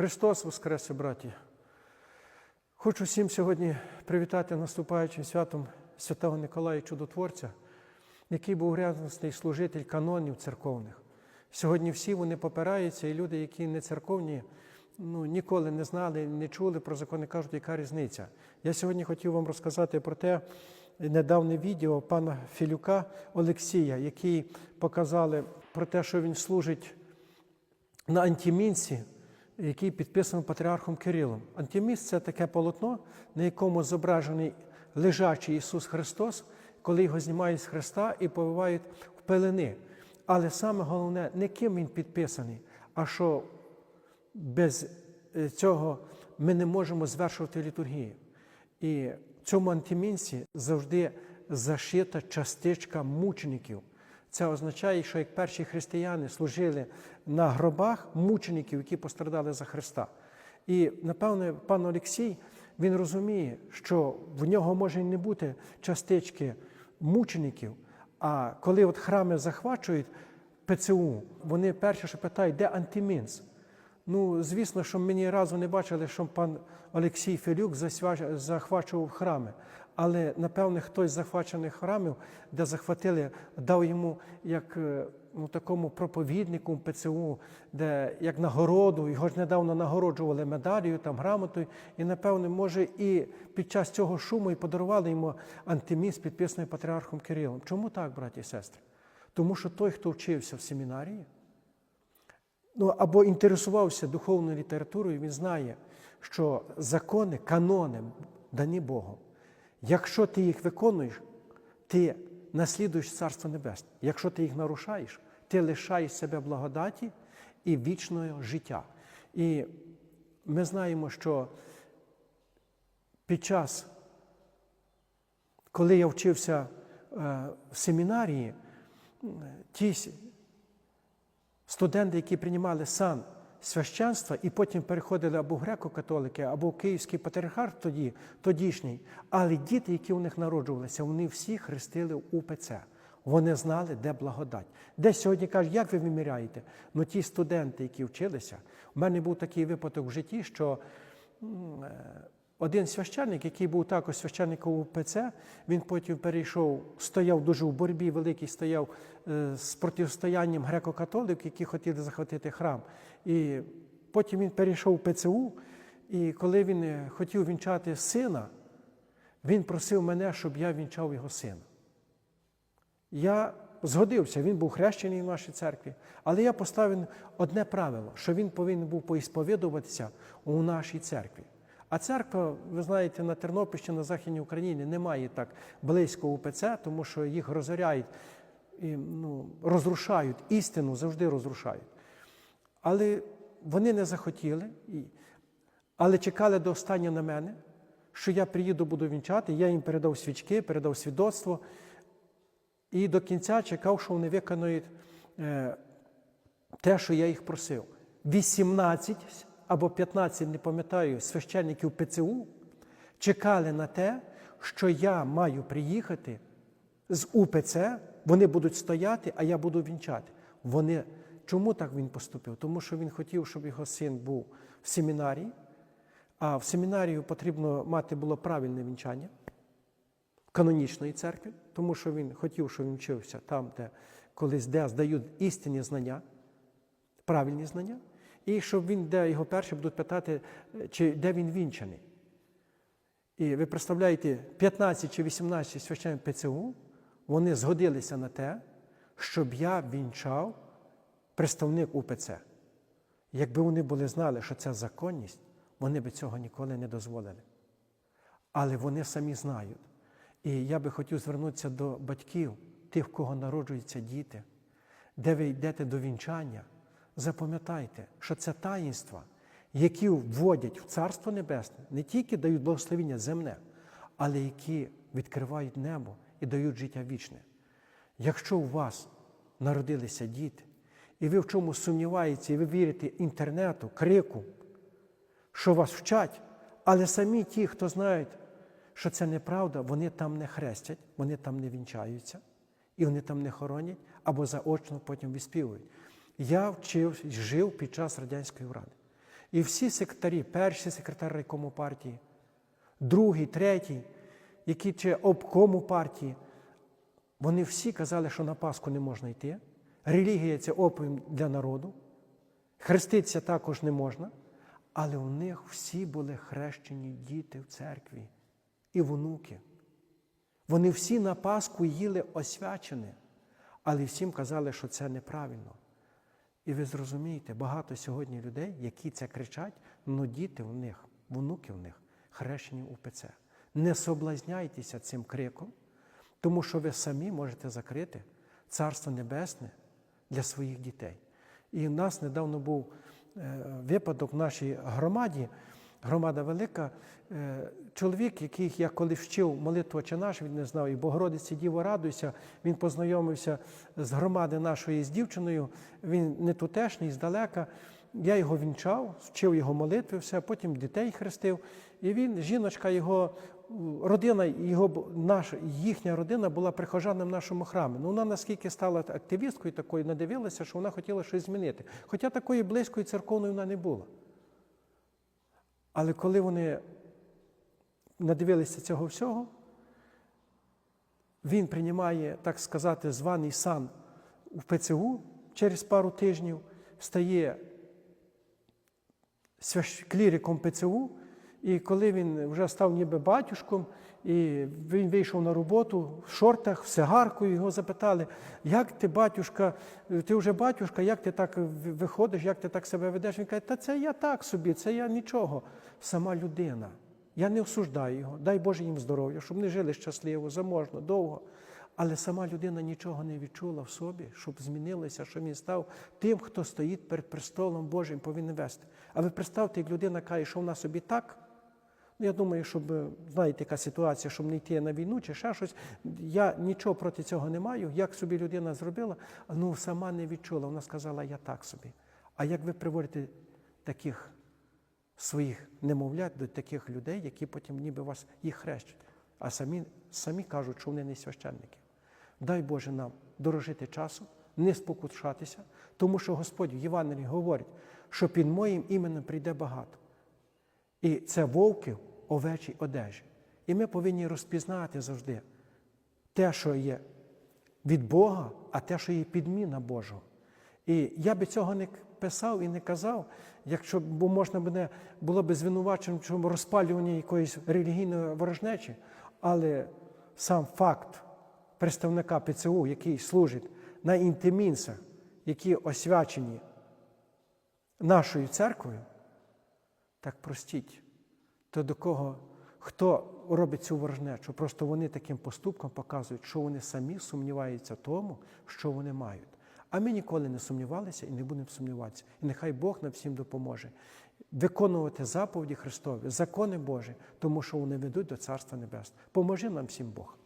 Христос Воскресе, браті! Хочу всім сьогодні привітати наступаючим святом Святого Николая Чудотворця, який був рядностний служитель канонів церковних. Сьогодні всі вони попираються, і люди, які не церковні, ну, ніколи не знали, не чули про закони, кажуть, яка різниця. Я сьогодні хотів вам розказати про те недавнє відео пана Філюка Олексія, який показали про те, що він служить на антимінці, який підписаний патріархом Кирилом. Антиміс це таке полотно, на якому зображений лежачий Ісус Христос, коли його знімають з Христа і повивають в пелени. Але саме головне, не ким він підписаний, а що без е, цього ми не можемо звершувати літургію. І в цьому антимінці завжди зашита частичка мучеників. Це означає, що як перші християни служили на гробах мучеників, які пострадали за Христа. І, напевне, пан Олексій він розуміє, що в нього може не бути частички мучеників, а коли от храми захвачують ПЦУ, вони перше, що питають, де антимінц? Ну, звісно, що ми разу не бачили, що пан Олексій Філюк захвачував храми. Але, напевне, хтось з захвачених храмів, де захватили, дав йому як е, ну, такому проповіднику ПЦУ, де як нагороду, його ж недавно нагороджували медаллю, там, грамотою, і, напевне, може, і під час цього шуму і подарували йому антиміс, підписаний патріархом Кирилом. Чому так, браті і сестри? Тому що той, хто вчився в семінарії, ну, або інтересувався духовною літературою, він знає, що закони, канони дані Богом. Якщо ти їх виконуєш, ти наслідуєш Царство Небесне. Якщо ти їх нарушаєш, ти лишаєш себе благодаті і вічного життя. І ми знаємо, що під час, коли я вчився е, в семінарії, ті студенти, які приймали сан священства і потім переходили або греко-католики, або Київський патріархат тоді, тодішній, але діти, які у них народжувалися, вони всі хрестили УПЦ. Вони знали, де благодать. Десь сьогодні кажуть, як ви виміряєте? Ну ті студенти, які вчилися, у мене був такий випадок в житті, що е, один священник, який був також священником УПЦ, він потім перейшов, стояв дуже в боротьбі, великий стояв е, з протистоянням греко-католиків, які хотіли захватити храм. І потім він перейшов в ПЦУ, і коли він е, хотів вінчати сина, він просив мене, щоб я вінчав його сина. Я згодився, він був хрещений в нашій церкві, але я поставив одне правило, що він повинен був поісповідуватися у нашій церкві. А церква, ви знаєте, на Тернопільщині, на Західній Україні немає так близько УПЦ, тому що їх розоряють, і, ну, розрушають, істину завжди розрушають. Але вони не захотіли, але чекали до останнього на мене, що я приїду, буду вінчати. Я їм передав свічки, передав свідоцтво. І до кінця чекав, що вони виконують е, те, що я їх просив. 18 або 15, не пам'ятаю, священників ПЦУ чекали на те, що я маю приїхати з УПЦ, вони будуть стояти, а я буду вінчати. Вони, чому так він поступив? Тому що він хотів, щоб його син був в семінарії, а в семінарію потрібно мати було правильне вінчання канонічної церкви, тому що він хотів, щоб він вчився там, де колись де здають істинні знання, правильні знання, і щоб він, де його перші будуть питати, е, чи де він вінчаний. І ви представляєте, 15 чи 18 священників ПЦУ, вони згодилися на те, щоб я вінчав представник УПЦ. Якби вони були знали, що це законність, вони би цього ніколи не дозволили. Але вони самі знають. І я би хотів звернутися до батьків, тих, в кого народжуються діти, де ви йдете до вінчання, запам'ятайте, що це таїнства, які вводять в Царство Небесне, не тільки дають благословіння земне, але які відкривають небо і дають життя вічне. Якщо у вас народилися діти, і ви в чому сумніваєтеся, і ви вірите інтернету, крику, що вас вчать, але самі ті, хто знають, що це неправда, вони там не хрестять, вони там не вінчаються, і вони там не хоронять або заочно потім відспівують. Я вчив, жив під час радянської ради. І всі секретарі, перший секретар райкому партії, другий, третій, які чи обкому партії, вони всі казали, що на Пасху не можна йти. Релігія це опіум для народу. Хреститися також не можна. Але у них всі були хрещені діти в церкві і внуки. Вони всі на Пасху їли освячене, але всім казали, що це неправильно. І ви зрозумієте, багато сьогодні людей, які це кричать, ну діти в них, внуки в них хрещені у ПЦ. Не соблазняйтеся цим криком, тому що ви самі можете закрити Царство Небесне для своїх дітей. І в нас недавно був е, випадок в нашій громаді, громада велика. е, Чоловік, який я коли вчив молитву «Отче наш, він не знав, і Богородиці Діво радуйся, він познайомився з громади нашої з дівчиною, він не тутешній, здалека. Я його вінчав, вчив його молитви, все, потім дітей хрестив. І він, жіночка, його родина, його наша, їхня родина була прихожаном нашому храмі. Ну, вона наскільки стала активісткою такою, надивилася, що вона хотіла щось змінити. Хоча такої близької церковної вона не була. Але коли вони надивилися цього всього, він приймає, так сказати, званий сан в ПЦУ. Через пару тижнів, стає кліриком ПЦУ, і коли він вже став ніби батюшком, і він вийшов на роботу в шортах, в сигарку, його запитали, як ти, батюшка, ти вже батюшка, як ти так виходиш, як ти так себе ведеш? Він каже, та це я так собі, це я нічого. Сама людина. Я не осуждаю його, дай Боже їм здоров'я, щоб вони жили щасливо, заможно, довго. Але сама людина нічого не відчула в собі, щоб змінилося, щоб він став тим, хто стоїть перед престолом Божим, повинен вести. А ви представте, як людина каже, що вона собі так. Ну, я думаю, щоб е, знаєте, яка ситуація, щоб не йти на війну чи ще щось. Я нічого проти цього не маю. Як собі людина зробила, ну сама не відчула. Вона сказала, я так собі. А як ви приводите таких своїх немовлят до таких людей, які потім ніби вас їх хрещать, а самі, самі кажуть, що вони не священники. Дай Боже нам дорожити часу, не спокушатися, тому що Господь в Євангелії говорить, що під моїм іменем прийде багато. І це вовки овечій одежі. І ми повинні розпізнати завжди те, що є від Бога, а те, що є підміна Божого. І я би цього не писав і не казав, якщо б можна мене було б звинувачено в чому розпалюванні якоїсь релігійної ворожнечі, але сам факт представника ПЦУ, який служить на інтимінцях, які освячені нашою церквою, так простіть, то до кого, хто робить цю ворожнечу, просто вони таким поступком показують, що вони самі сумніваються тому, що вони мають. А ми ніколи не сумнівалися і не будемо сумніватися. І нехай Бог нам всім допоможе виконувати заповіді Христові, закони Божі, тому що вони ведуть до Царства Небесного. Поможи нам всім Бог.